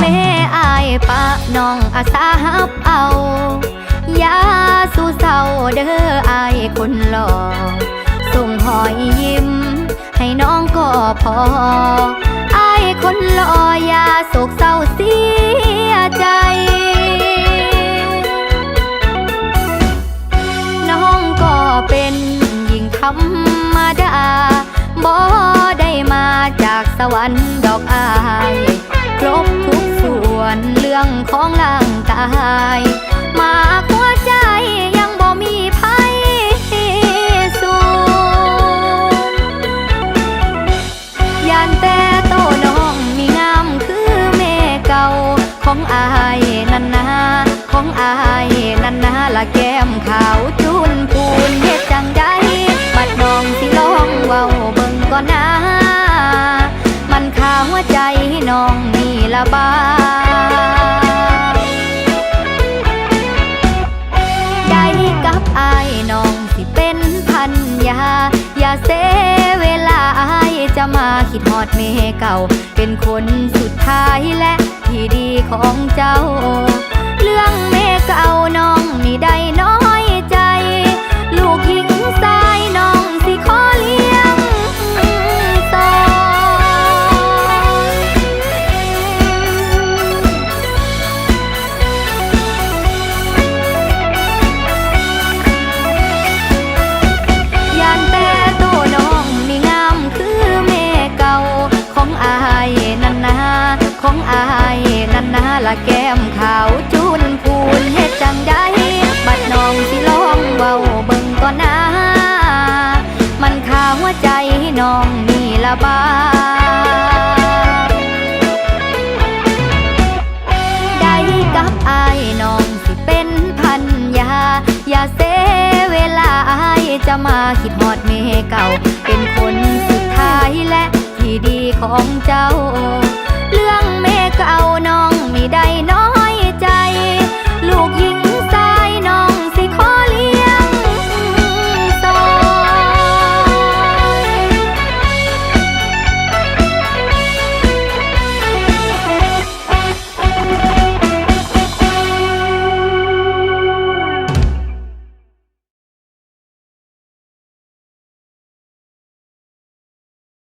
แม่อายปะน้องอาสาฮับเอา เด้ออายคนหล่อ ส่งหอยยิ้ม ให้น้องก็พออายคนหล่ออย่าโศกเศร้าเสียใจน้องก็เป็นหญิงธรรมดาบ่ได้มาจากสวรรค์ดอกอาย ครบทุกส่วนเรื่องของร่างกาย ของอายนันนาของอายนันนาละแก้มขาวจุนพูนเฮ็ดจังได้บัดน้องสิลองเว้าเบิ่งก่อนนะมันขาหัวใจน้องนี่ละบาได้กับอายน้องสิเป็นพันยา อย่าเสเวลาอายจะมาคิดฮอดเมเก่า เป็นคนสุดท้ายและ ที่ดีของเจ้า ละแก้มขาวจุนพูนเฮ็ดจังได้บัดน้องสิลองเว้าเบิ่งก่อนนะ มันขาหัวใจน้องนี่ละบาได้กับอายน้องสิเป็นพันยา อย่าเสเวลาอายจะมาคิดฮอดเมเก่า เป็นคนสุดท้ายและที่ดีของเจ้า เรื่องเมกาว ได้น